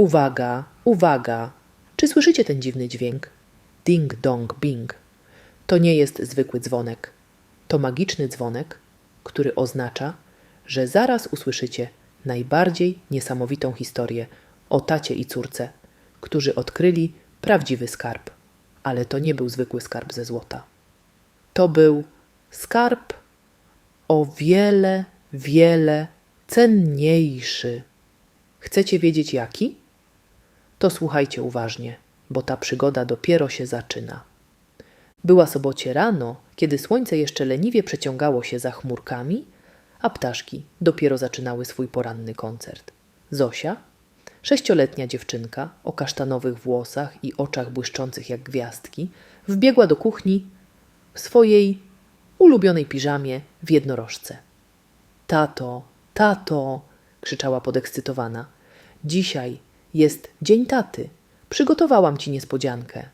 Uwaga, uwaga! Czy słyszycie ten dziwny dźwięk? Ding dong bing. To nie jest zwykły dzwonek. To magiczny dzwonek, który oznacza, że zaraz usłyszycie najbardziej niesamowitą historię o tacie i córce, którzy odkryli prawdziwy skarb. Ale to nie był zwykły skarb ze złota. To był skarb o wiele, wiele cenniejszy. Chcecie wiedzieć jaki? To słuchajcie uważnie, bo ta przygoda dopiero się zaczyna. Była sobocie rano, kiedy słońce jeszcze leniwie przeciągało się za chmurkami, a ptaszki dopiero zaczynały swój poranny koncert. Zosia, sześcioletnia dziewczynka o kasztanowych włosach i oczach błyszczących jak gwiazdki, wbiegła do kuchni w swojej ulubionej piżamie w jednorożce. Tato, tato, krzyczała podekscytowana. Dzisiaj jest dzień taty. Przygotowałam ci niespodziankę.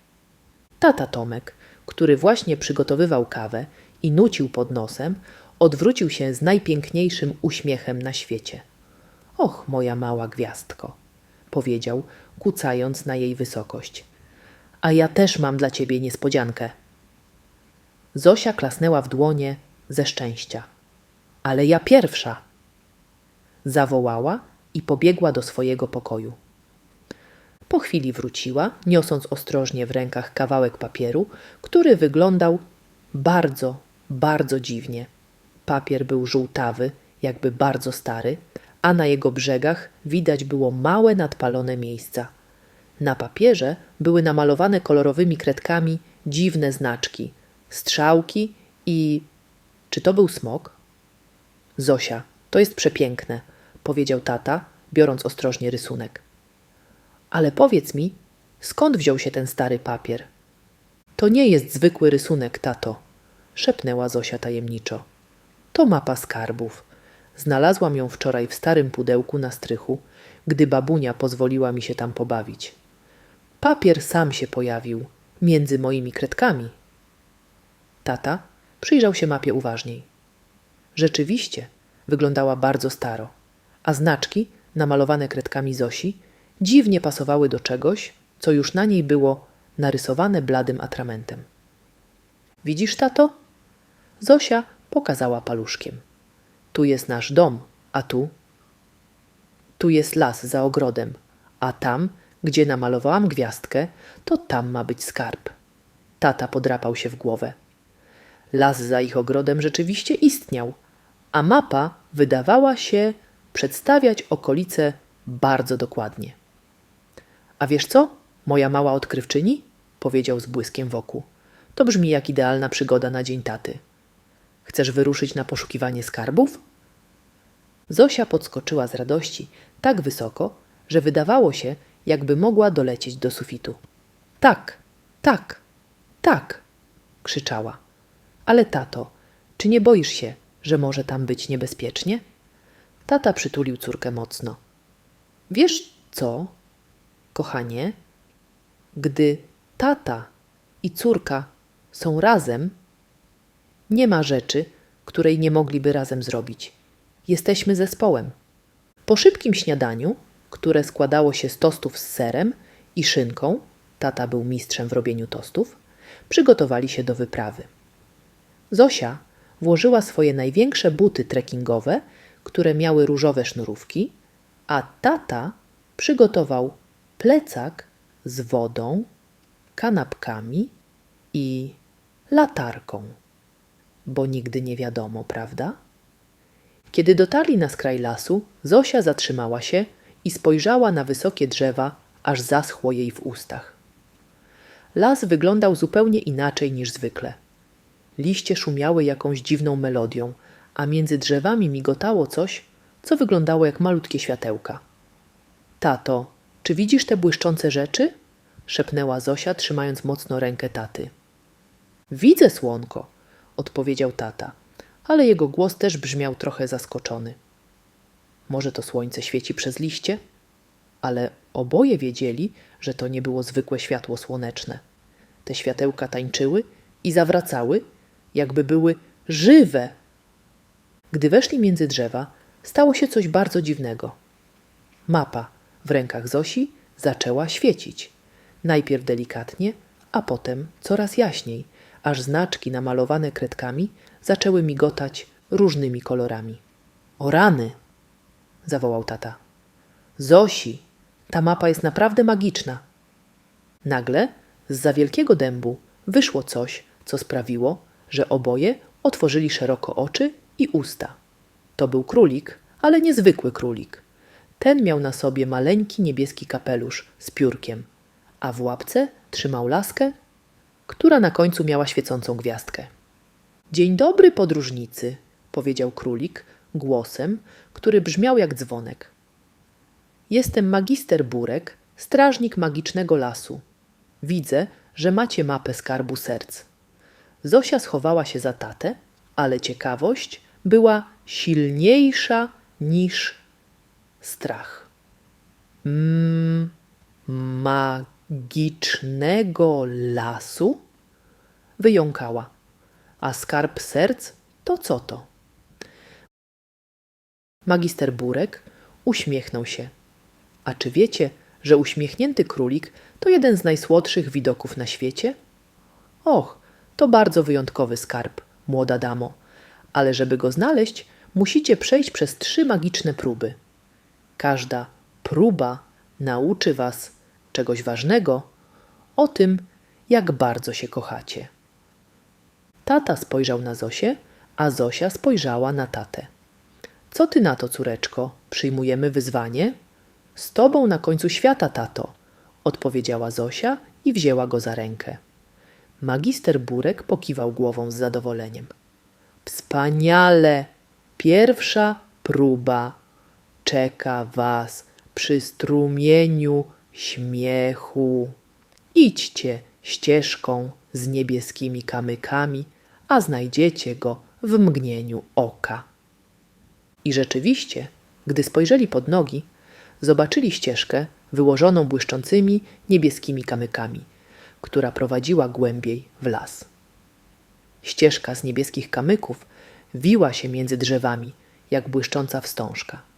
Tata Tomek, który właśnie przygotowywał kawę i nucił pod nosem, odwrócił się z najpiękniejszym uśmiechem na świecie. Och, moja mała gwiazdko, powiedział, kucając na jej wysokość. A ja też mam dla ciebie niespodziankę. Zosia klasnęła w dłonie ze szczęścia. Ale ja pierwsza! Zawołała i pobiegła do swojego pokoju. Po chwili wróciła, niosąc ostrożnie w rękach kawałek papieru, który wyglądał bardzo, bardzo dziwnie. Papier był żółtawy, jakby bardzo stary, a na jego brzegach widać było małe nadpalone miejsca. Na papierze były namalowane kolorowymi kredkami dziwne znaczki, strzałki i. Czy to był smok? Zosia, to jest przepiękne, powiedział tata, biorąc ostrożnie rysunek. Ale powiedz mi, skąd wziął się ten stary papier? To nie jest zwykły rysunek, tato, szepnęła Zosia tajemniczo. To mapa skarbów. Znalazłam ją wczoraj w starym pudełku na strychu, gdy babunia pozwoliła mi się tam pobawić. Papier sam się pojawił między moimi kredkami. Tata przyjrzał się mapie uważniej. Rzeczywiście wyglądała bardzo staro, a znaczki, namalowane kredkami Zosi, dziwnie pasowały do czegoś, co już na niej było narysowane bladym atramentem. Widzisz, tato? Zosia pokazała paluszkiem. Tu jest nasz dom, a tu? Tu jest las za ogrodem, a tam, gdzie namalowałam gwiazdkę, to tam ma być skarb. Tata podrapał się w głowę. Las za ich ogrodem rzeczywiście istniał, a mapa wydawała się przedstawiać okolice bardzo dokładnie. A wiesz co, moja mała odkrywczyni? powiedział z błyskiem wokół. To brzmi jak idealna przygoda na dzień taty. Chcesz wyruszyć na poszukiwanie skarbów? Zosia podskoczyła z radości tak wysoko, że wydawało się, jakby mogła dolecieć do sufitu. Tak, tak, tak, krzyczała. Ale tato, czy nie boisz się, że może tam być niebezpiecznie? Tata przytulił córkę mocno. Wiesz co, kochanie? Gdy tata i córka są razem, nie ma rzeczy, której nie mogliby razem zrobić. Jesteśmy zespołem. Po szybkim śniadaniu, które składało się z tostów z serem i szynką, tata był mistrzem w robieniu tostów, przygotowali się do wyprawy. Zosia włożyła swoje największe buty trekkingowe, które miały różowe sznurówki, a tata przygotował plecak z wodą, kanapkami i latarką. Bo nigdy nie wiadomo, prawda? Kiedy dotarli na skraj lasu, Zosia zatrzymała się i spojrzała na wysokie drzewa, aż zaschło jej w ustach. Las wyglądał zupełnie inaczej niż zwykle. Liście szumiały jakąś dziwną melodią, a między drzewami migotało coś, co wyglądało jak malutkie światełka. Tato, czy widzisz te błyszczące rzeczy? szepnęła Zosia, trzymając mocno rękę taty. Widzę, słonko, odpowiedział tata, ale jego głos też brzmiał trochę zaskoczony. Może to słońce świeci przez liście? Ale oboje wiedzieli, że to nie było zwykłe światło słoneczne. Te światełka tańczyły i zawracały, jakby były żywe. Gdy weszli między drzewa, stało się coś bardzo dziwnego. Mapa w rękach Zosi zaczęła świecić. Najpierw delikatnie, a potem coraz jaśniej, aż znaczki namalowane kredkami zaczęły migotać różnymi kolorami. O rany! zawołał tata. Zosi, ta mapa jest naprawdę magiczna. Nagle z za wielkiego dębu wyszło coś, co sprawiło, że oboje otworzyli szeroko oczy i usta. To był królik, ale niezwykły królik. Ten miał na sobie maleńki niebieski kapelusz z piórkiem, a w łapce trzymał laskę, która na końcu miała świecącą gwiazdkę. Dzień dobry, podróżnicy, powiedział królik głosem, który brzmiał jak dzwonek. Jestem magister Burek, strażnik magicznego lasu. Widzę, że macie mapę skarbu serc. Zosia schowała się za tatę, ale ciekawość była silniejsza niż strach. Mm, magicznego lasu? Wyjąkała. A skarb serc to co to? Magister Burek uśmiechnął się. A czy wiecie, że uśmiechnięty królik to jeden z najsłodszych widoków na świecie? Och, to bardzo wyjątkowy skarb, młoda damo, ale żeby go znaleźć, musicie przejść przez trzy magiczne próby. Każda próba nauczy was czegoś ważnego o tym, jak bardzo się kochacie. Tata spojrzał na Zosię, a Zosia spojrzała na tatę. Co ty na to, córeczko? Przyjmujemy wyzwanie? Z tobą na końcu świata, tato, odpowiedziała Zosia i wzięła go za rękę. Magister Burek pokiwał głową z zadowoleniem. Wspaniale! Pierwsza próba czeka was przy strumieniu śmiechu. Idźcie ścieżką z niebieskimi kamykami, a znajdziecie go w mgnieniu oka. I rzeczywiście, gdy spojrzeli pod nogi, zobaczyli ścieżkę wyłożoną błyszczącymi niebieskimi kamykami, która prowadziła głębiej w las. Ścieżka z niebieskich kamyków wiła się między drzewami, jak błyszcząca wstążka.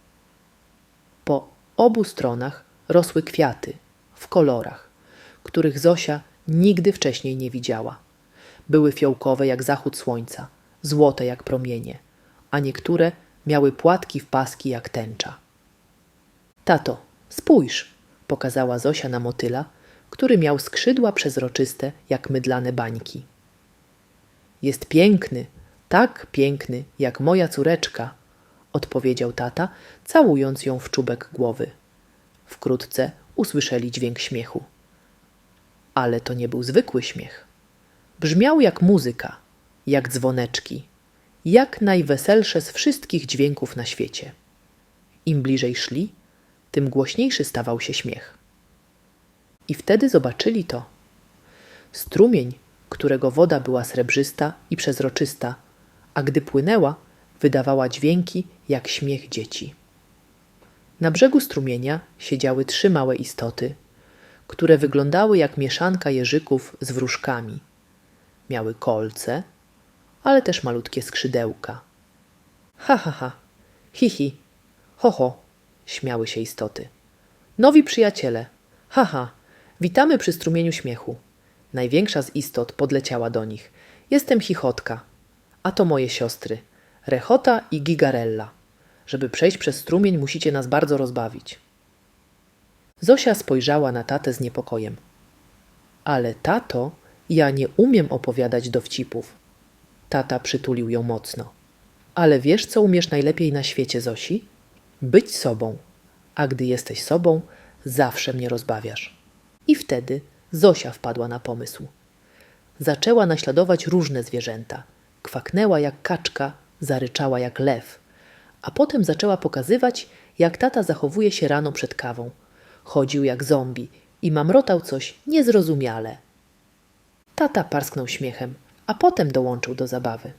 Obu stronach rosły kwiaty w kolorach, których Zosia nigdy wcześniej nie widziała. Były fiołkowe jak zachód słońca, złote jak promienie, a niektóre miały płatki w paski jak tęcza. Tato, spójrz, pokazała Zosia na motyla, który miał skrzydła przezroczyste jak mydlane bańki. Jest piękny, tak piękny jak moja córeczka, odpowiedział tata, całując ją w czubek głowy. Wkrótce usłyszeli dźwięk śmiechu. Ale to nie był zwykły śmiech. Brzmiał jak muzyka, jak dzwoneczki, jak najweselsze z wszystkich dźwięków na świecie. Im bliżej szli, tym głośniejszy stawał się śmiech. I wtedy zobaczyli to. Strumień, którego woda była srebrzysta i przezroczysta, a gdy płynęła, wydawała dźwięki jak śmiech dzieci. Na brzegu strumienia siedziały trzy małe istoty, które wyglądały jak mieszanka jeżyków z wróżkami. Miały kolce, ale też malutkie skrzydełka. Ha, ha, ha, hi, hi, ho, ho, śmiały się istoty. Nowi przyjaciele, haha, witamy przy strumieniu śmiechu. Największa z istot podleciała do nich. Jestem chichotka, a to moje siostry, Rechota i Gigarella. Żeby przejść przez strumień, musicie nas bardzo rozbawić. Zosia spojrzała na tatę z niepokojem. Ale tato, ja nie umiem opowiadać dowcipów. Tata przytulił ją mocno. Ale wiesz, co umiesz najlepiej na świecie, Zosi? Być sobą. A gdy jesteś sobą, zawsze mnie rozbawiasz. I wtedy Zosia wpadła na pomysł. Zaczęła naśladować różne zwierzęta. Kwaknęła jak kaczka, zaryczała jak lew, a potem zaczęła pokazywać, jak tata zachowuje się rano przed kawą. Chodził jak zombie i mamrotał coś niezrozumiale. Tata parsknął śmiechem, a potem dołączył do zabawy.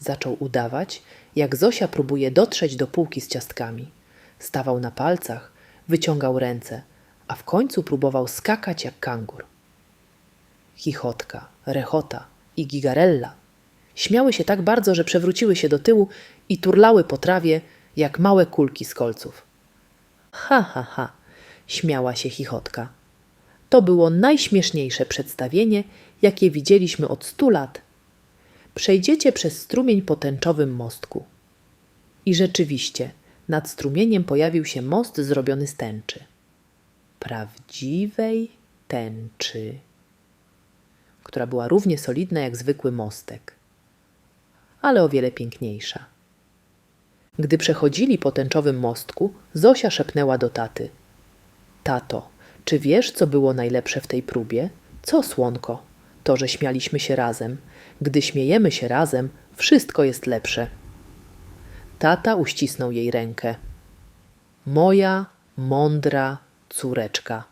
Zaczął udawać, jak Zosia próbuje dotrzeć do półki z ciastkami. Stawał na palcach, wyciągał ręce, a w końcu próbował skakać jak kangur. Chichotka, rechota i gigarella śmiały się tak bardzo, że przewróciły się do tyłu i turlały po trawie jak małe kulki z kolców. Ha, ha, ha, śmiała się chichotka. To było najśmieszniejsze przedstawienie, jakie widzieliśmy od stu lat. Przejdziecie przez strumień po tęczowym mostku. I rzeczywiście, nad strumieniem pojawił się most zrobiony z tęczy. Prawdziwej tęczy, która była równie solidna jak zwykły mostek, ale o wiele piękniejsza. Gdy przechodzili po tęczowym mostku, Zosia szepnęła do taty: Tato, czy wiesz, co było najlepsze w tej próbie? Co, słonko? To, że śmialiśmy się razem. Gdy śmiejemy się razem, wszystko jest lepsze. Tata uścisnął jej rękę. Moja mądra córeczka.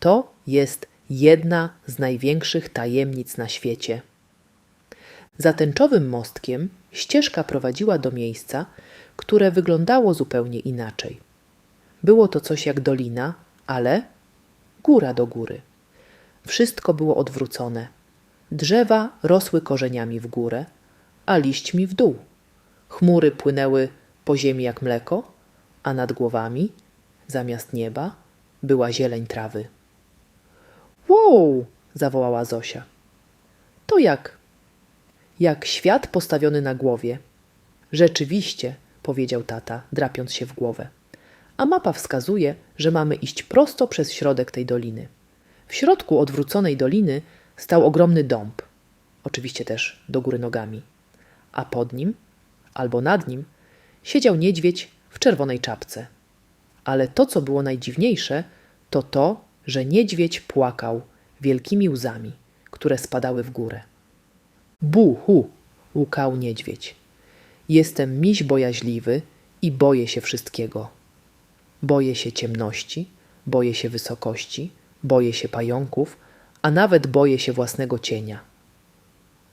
To jest jedna z największych tajemnic na świecie. Za tęczowym mostkiem ścieżka prowadziła do miejsca, które wyglądało zupełnie inaczej. Było to coś jak dolina, ale góra do góry. Wszystko było odwrócone. Drzewa rosły korzeniami w górę, a liśćmi w dół. Chmury płynęły po ziemi jak mleko, a nad głowami, zamiast nieba, była zieleń trawy. Wow! zawołała Zosia. To jak? Jak świat postawiony na głowie. Rzeczywiście, powiedział tata, drapiąc się w głowę. A mapa wskazuje, że mamy iść prosto przez środek tej doliny. W środku odwróconej doliny stał ogromny dąb, oczywiście też do góry nogami, a pod nim albo nad nim siedział niedźwiedź w czerwonej czapce. Ale to, co było najdziwniejsze, to to, że niedźwiedź płakał wielkimi łzami, które spadały w górę. Bu, hu, łukał niedźwiedź. Jestem miś bojaźliwy i boję się wszystkiego. Boję się ciemności, boję się wysokości, boję się pająków, a nawet boję się własnego cienia.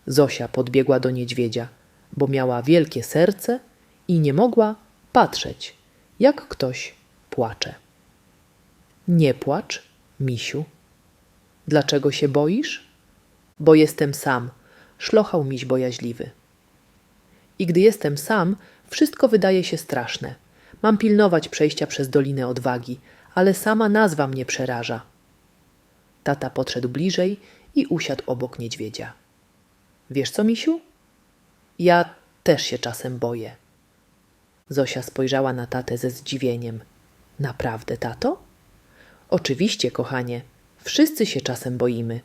Zosia podbiegła do niedźwiedzia, bo miała wielkie serce i nie mogła patrzeć, jak ktoś płacze. Nie płacz, misiu. Dlaczego się boisz? Bo jestem sam, szlochał miś bojaźliwy. I gdy jestem sam, wszystko wydaje się straszne. Mam pilnować przejścia przez Dolinę Odwagi, ale sama nazwa mnie przeraża. Tata podszedł bliżej i usiadł obok niedźwiedzia. Wiesz co, misiu? Ja też się czasem boję. Zosia spojrzała na tatę ze zdziwieniem. Naprawdę, tato? Oczywiście, kochanie. Wszyscy się czasem boimy.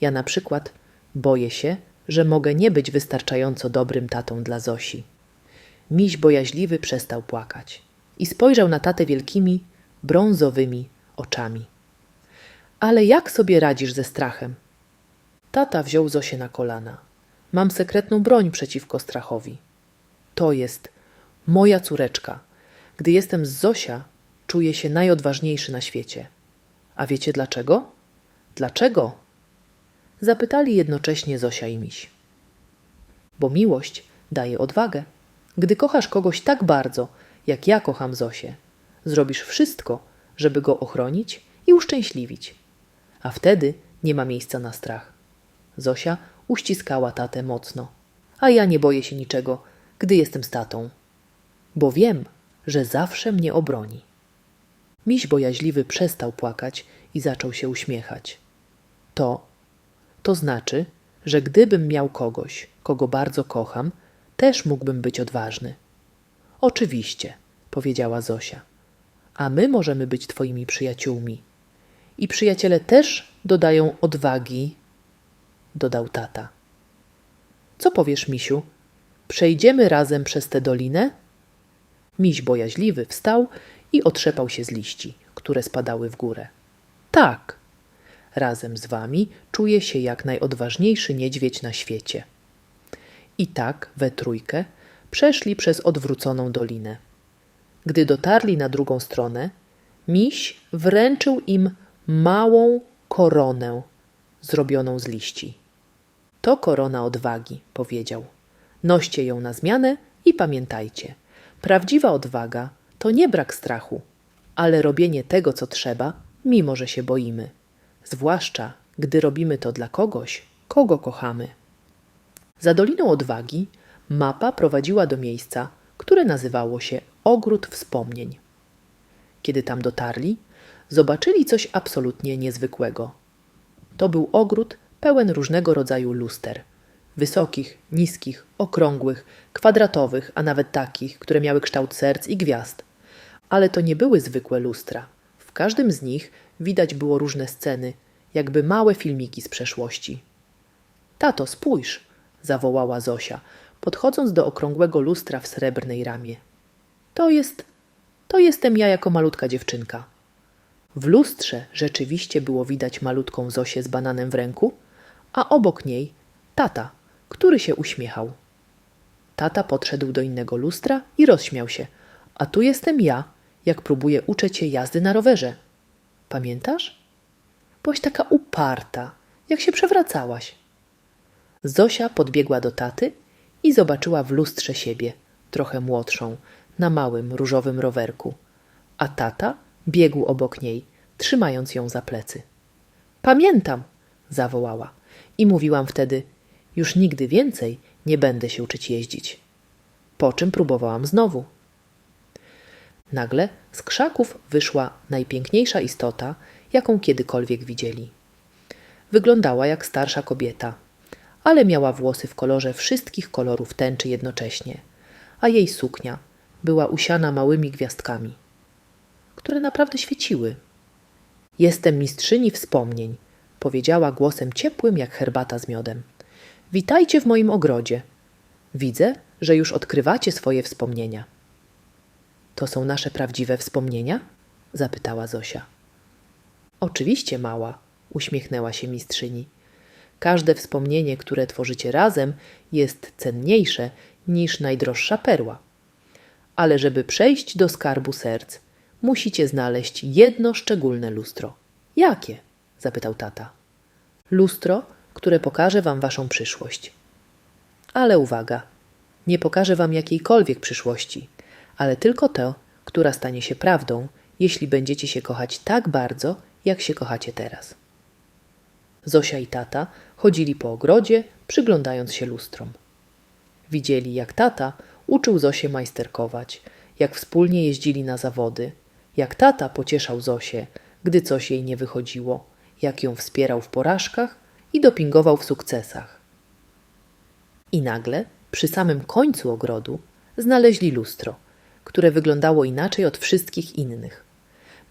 Ja na przykład boję się, że mogę nie być wystarczająco dobrym tatą dla Zosi. Miś bojaźliwy przestał płakać i spojrzał na tatę wielkimi, brązowymi oczami. Ale jak sobie radzisz ze strachem? Tata wziął Zosię na kolana. Mam sekretną broń przeciwko strachowi. To jest moja córeczka. Gdy jestem z Zosia, czuję się najodważniejszy na świecie. A wiecie dlaczego? Dlaczego? Zapytali jednocześnie Zosia i Miś. Bo miłość daje odwagę. Gdy kochasz kogoś tak bardzo, jak ja kocham Zosię, zrobisz wszystko, żeby go ochronić i uszczęśliwić. A wtedy nie ma miejsca na strach. Zosia uściskała tatę mocno. A ja nie boję się niczego, gdy jestem z tatą, bo wiem, że zawsze mnie obroni. Miś bojaźliwy przestał płakać i zaczął się uśmiechać. To, to znaczy, że gdybym miał kogoś, kogo bardzo kocham, też mógłbym być odważny. Oczywiście, powiedziała Zosia. A my możemy być twoimi przyjaciółmi. I przyjaciele też dodają odwagi, dodał tata. Co powiesz, misiu? Przejdziemy razem przez tę dolinę? Miś bojaźliwy wstał i otrzepał się z liści, które spadały w górę. Tak, razem z wami czuję się jak najodważniejszy niedźwiedź na świecie. I tak we trójkę przeszli przez odwróconą dolinę. Gdy dotarli na drugą stronę, miś wręczył im małą koronę zrobioną z liści. To korona odwagi, powiedział. Noście ją na zmianę i pamiętajcie, prawdziwa odwaga to nie brak strachu, ale robienie tego, co trzeba, mimo że się boimy. Zwłaszcza, gdy robimy to dla kogoś, kogo kochamy. Za Doliną Odwagi mapa prowadziła do miejsca, które nazywało się Ogród Wspomnień. Kiedy tam dotarli, zobaczyli coś absolutnie niezwykłego. To był ogród pełen różnego rodzaju luster. Wysokich, niskich, okrągłych, kwadratowych, a nawet takich, które miały kształt serc i gwiazd. Ale to nie były zwykłe lustra. W każdym z nich widać było różne sceny, jakby małe filmiki z przeszłości. Tato, spójrz! zawołała Zosia, podchodząc do okrągłego lustra w srebrnej ramie. To jest. To jestem ja jako malutka dziewczynka. W lustrze rzeczywiście było widać malutką Zosię z bananem w ręku, a obok niej tata, który się uśmiechał. Tata podszedł do innego lustra i rozśmiał się. A tu jestem ja, jak próbuję uczyć się jazdy na rowerze. Pamiętasz? Byłaś taka uparta, jak się przewracałaś. Zosia podbiegła do taty i zobaczyła w lustrze siebie, trochę młodszą, na małym różowym rowerku, a tata biegł obok niej, trzymając ją za plecy. Pamiętam, zawołała i mówiłam wtedy: Już nigdy więcej nie będę się uczyć jeździć. Po czym próbowałam znowu. Nagle z krzaków wyszła najpiękniejsza istota, jaką kiedykolwiek widzieli. Wyglądała jak starsza kobieta, ale miała włosy w kolorze wszystkich kolorów tęczy jednocześnie, a jej suknia była usiana małymi gwiazdkami, które naprawdę świeciły. Jestem mistrzyni wspomnień, powiedziała głosem ciepłym jak herbata z miodem. Witajcie w moim ogrodzie. Widzę, że już odkrywacie swoje wspomnienia. To są nasze prawdziwe wspomnienia? zapytała Zosia. Oczywiście, mała, uśmiechnęła się mistrzyni. Każde wspomnienie, które tworzycie razem, jest cenniejsze niż najdroższa perła. Ale żeby przejść do skarbu serc, musicie znaleźć jedno szczególne lustro. Jakie? zapytał tata. Lustro, które pokaże wam waszą przyszłość. Ale uwaga, nie pokaże wam jakiejkolwiek przyszłości, ale tylko to, która stanie się prawdą, jeśli będziecie się kochać tak bardzo, jak się kochacie teraz. Zosia i tata chodzili po ogrodzie, przyglądając się lustrom. Widzieli, jak tata uczył Zosię majsterkować, jak wspólnie jeździli na zawody, jak tata pocieszał Zosię, gdy coś jej nie wychodziło, jak ją wspierał w porażkach i dopingował w sukcesach. I nagle, przy samym końcu ogrodu, znaleźli lustro, które wyglądało inaczej od wszystkich innych.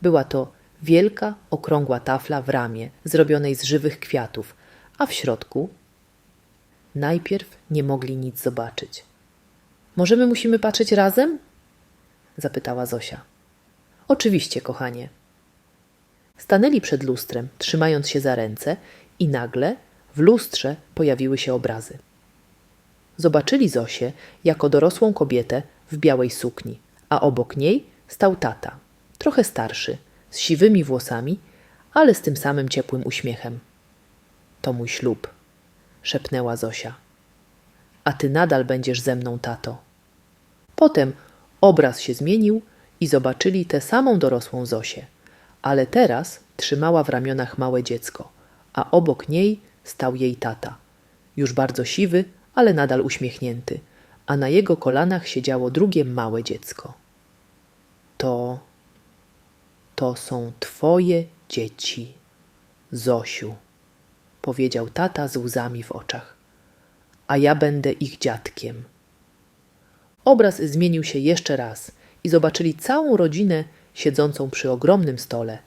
Była to wielka, okrągła tafla w ramie, zrobionej z żywych kwiatów, a w środku najpierw nie mogli nic zobaczyć. Możemy musimy patrzeć razem? zapytała Zosia. Oczywiście, kochanie. Stanęli przed lustrem, trzymając się za ręce, i nagle w lustrze pojawiły się obrazy. Zobaczyli Zosię jako dorosłą kobietę w białej sukni, a obok niej stał tata, trochę starszy, z siwymi włosami, ale z tym samym ciepłym uśmiechem. To mój ślub, szepnęła Zosia. A ty nadal będziesz ze mną, tato. Potem obraz się zmienił i zobaczyli tę samą dorosłą Zosię, ale teraz trzymała w ramionach małe dziecko, a obok niej stał jej tata, już bardzo siwy, ale nadal uśmiechnięty, a na jego kolanach siedziało drugie małe dziecko. To. To są twoje dzieci, Zosiu, powiedział tata z łzami w oczach. A ja będę ich dziadkiem. Obraz zmienił się jeszcze raz i zobaczyli całą rodzinę siedzącą przy ogromnym stole.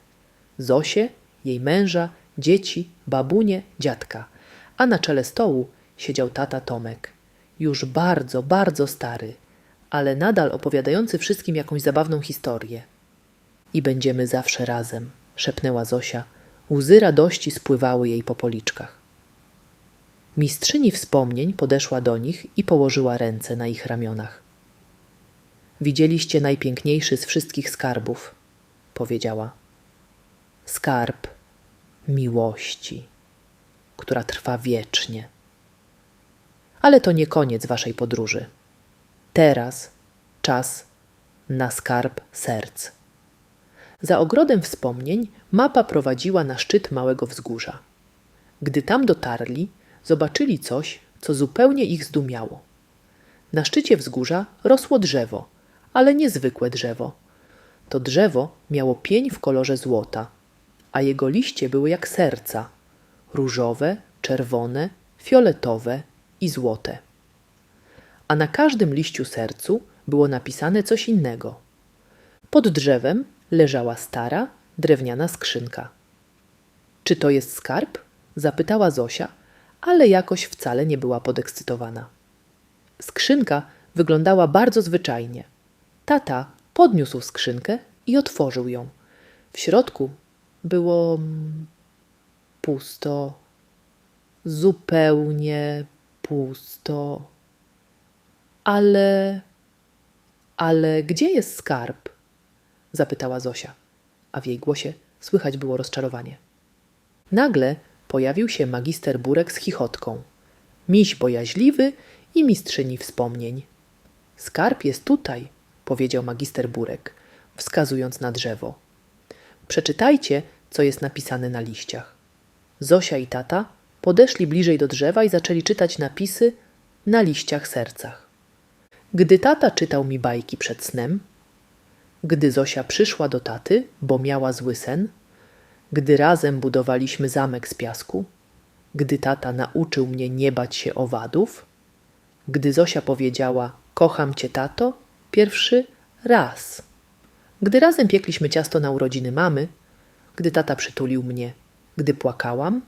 Zosię, jej męża, dzieci, babunię, dziadka, a na czele stołu siedział tata Tomek, już bardzo, bardzo stary, ale nadal opowiadający wszystkim jakąś zabawną historię. I będziemy zawsze razem, szepnęła Zosia. Łzy radości spływały jej po policzkach. Mistrzyni wspomnień podeszła do nich i położyła ręce na ich ramionach. Widzieliście najpiękniejszy z wszystkich skarbów, powiedziała. Skarb miłości, która trwa wiecznie. Ale to nie koniec waszej podróży. Teraz czas na skarb serc. Za ogrodem wspomnień mapa prowadziła na szczyt małego wzgórza. Gdy tam dotarli, zobaczyli coś, co zupełnie ich zdumiało. Na szczycie wzgórza rosło drzewo, ale niezwykłe drzewo. To drzewo miało pień w kolorze złota, a jego liście były jak serca różowe, czerwone, fioletowe i złote. A na każdym liściu sercu było napisane coś innego. Pod drzewem leżała stara, drewniana skrzynka. Czy to jest skarb? zapytała Zosia, ale jakoś wcale nie była podekscytowana. Skrzynka wyglądała bardzo zwyczajnie. Tata podniósł skrzynkę i otworzył ją. W środku było mm, pusto, zupełnie pusto. Ale. Ale gdzie jest skarb? zapytała Zosia, a w jej głosie słychać było rozczarowanie. Nagle pojawił się magister Burek z chichotką, miś bojaźliwy i mistrzyni wspomnień. Skarb jest tutaj, powiedział magister Burek, wskazując na drzewo. Przeczytajcie, co jest napisane na liściach. Zosia i tata podeszli bliżej do drzewa i zaczęli czytać napisy na liściach sercach. Gdy tata czytał mi bajki przed snem, gdy Zosia przyszła do taty, bo miała zły sen, gdy razem budowaliśmy zamek z piasku, gdy tata nauczył mnie nie bać się owadów, gdy Zosia powiedziała: Kocham cię, tato, pierwszy raz. Gdy razem piekliśmy ciasto na urodziny mamy, gdy tata przytulił mnie, gdy płakałam,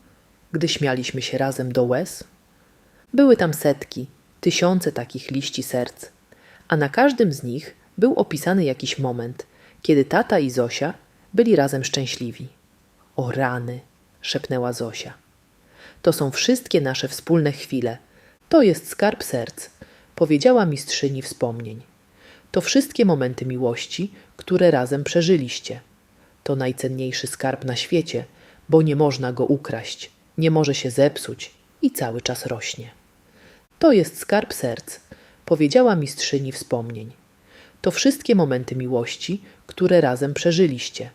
gdy śmialiśmy się razem do łez. Były tam setki, tysiące takich liści serc, a na każdym z nich był opisany jakiś moment, kiedy tata i Zosia byli razem szczęśliwi. O rany, szepnęła Zosia. To są wszystkie nasze wspólne chwile. To jest skarb serc, powiedziała mistrzyni wspomnień. To wszystkie momenty miłości, które razem przeżyliście. To najcenniejszy skarb na świecie, bo nie można go ukraść, nie może się zepsuć i cały czas rośnie. To jest skarb serc, powiedziała mistrzyni wspomnień. To wszystkie momenty miłości, które razem przeżyliście.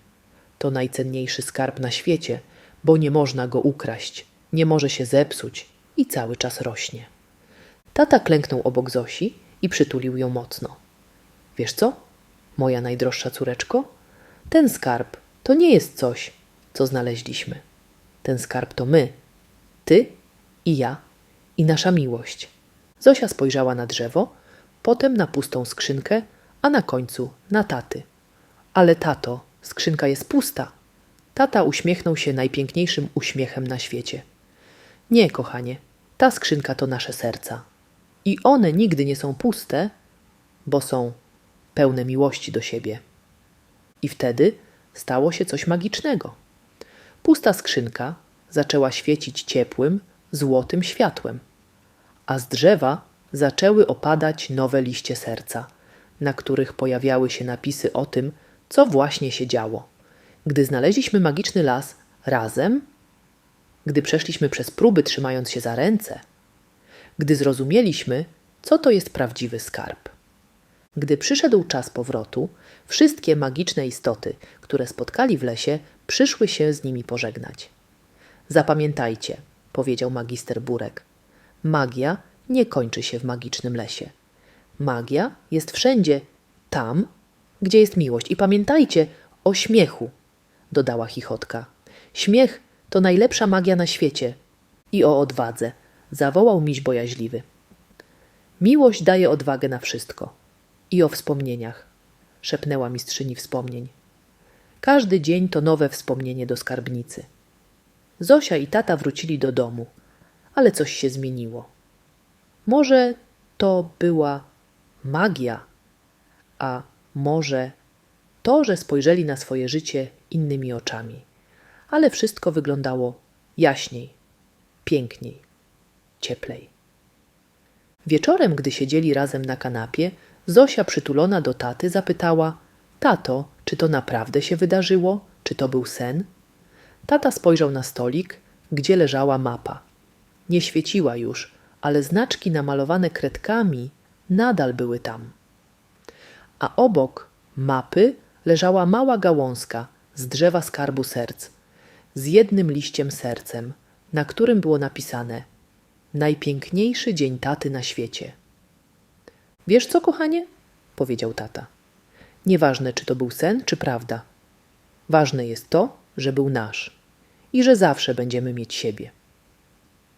To najcenniejszy skarb na świecie, bo nie można go ukraść, nie może się zepsuć i cały czas rośnie. Tata klęknął obok Zosi i przytulił ją mocno. Wiesz co, moja najdroższa córeczko? Ten skarb to nie jest coś, co znaleźliśmy. Ten skarb to my, ty i ja i nasza miłość. Zosia spojrzała na drzewo, potem na pustą skrzynkę, a na końcu na taty. Ale tato, skrzynka jest pusta. Tata uśmiechnął się najpiękniejszym uśmiechem na świecie. Nie, kochanie, ta skrzynka to nasze serca. I one nigdy nie są puste, bo są pełne miłości do siebie. I wtedy stało się coś magicznego. Pusta skrzynka zaczęła świecić ciepłym, złotym światłem, a z drzewa zaczęły opadać nowe liście serca, na których pojawiały się napisy o tym, co właśnie się działo. Gdy znaleźliśmy magiczny las razem, gdy przeszliśmy przez próby trzymając się za ręce, gdy zrozumieliśmy, co to jest prawdziwy skarb. Gdy przyszedł czas powrotu, wszystkie magiczne istoty, które spotkali w lesie, przyszły się z nimi pożegnać. Zapamiętajcie, powiedział magister Burek. Magia nie kończy się w magicznym lesie. Magia jest wszędzie tam, gdzie jest miłość. I pamiętajcie o śmiechu, dodała chichotka. Śmiech to najlepsza magia na świecie. I o odwadze, zawołał miś bojaźliwy. Miłość daje odwagę na wszystko. I o wspomnieniach, szepnęła mistrzyni wspomnień. Każdy dzień to nowe wspomnienie do skarbnicy. Zosia i tata wrócili do domu, ale coś się zmieniło. Może to była magia, a może to, że spojrzeli na swoje życie innymi oczami. Ale wszystko wyglądało jaśniej, piękniej, cieplej. Wieczorem, gdy siedzieli razem na kanapie, Zosia przytulona do taty zapytała: Tato, czy to naprawdę się wydarzyło? Czy to był sen? Tata spojrzał na stolik, gdzie leżała mapa. Nie świeciła już, ale znaczki namalowane kredkami nadal były tam. A obok mapy leżała mała gałązka z drzewa skarbu serc, z jednym liściem sercem, na którym było napisane Najpiękniejszy dzień taty na świecie. Wiesz co, kochanie? powiedział tata. Nieważne, czy to był sen, czy prawda. Ważne jest to, że był nasz i że zawsze będziemy mieć siebie.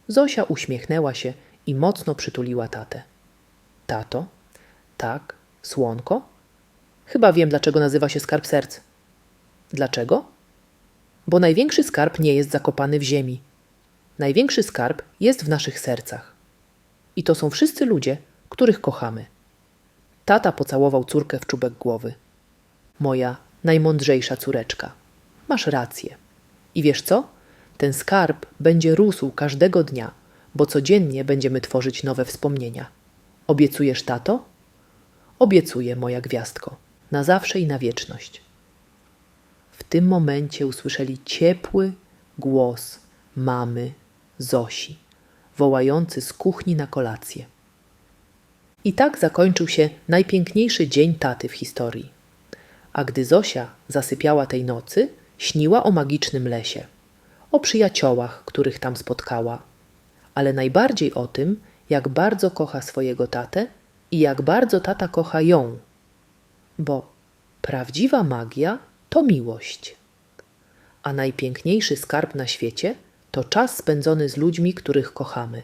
Zosia uśmiechnęła się i mocno przytuliła tatę. Tato? Tak, słonko? Chyba wiem, dlaczego nazywa się skarb serc. Dlaczego? Bo największy skarb nie jest zakopany w ziemi. Największy skarb jest w naszych sercach. I to są wszyscy ludzie, których kochamy. Tata pocałował córkę w czubek głowy. Moja najmądrzejsza córeczka. Masz rację. I wiesz co? Ten skarb będzie rósł każdego dnia, bo codziennie będziemy tworzyć nowe wspomnienia. Obiecujesz, tato? Obiecuję, moja gwiazdko, na zawsze i na wieczność. W tym momencie usłyszeli ciepły głos mamy Zosi, wołający z kuchni na kolację. I tak zakończył się najpiękniejszy dzień taty w historii. A gdy Zosia zasypiała tej nocy, śniła o magicznym lesie, o przyjaciołach, których tam spotkała, ale najbardziej o tym, jak bardzo kocha swojego tatę i jak bardzo tata kocha ją, bo prawdziwa magia to miłość. A najpiękniejszy skarb na świecie to czas spędzony z ludźmi, których kochamy.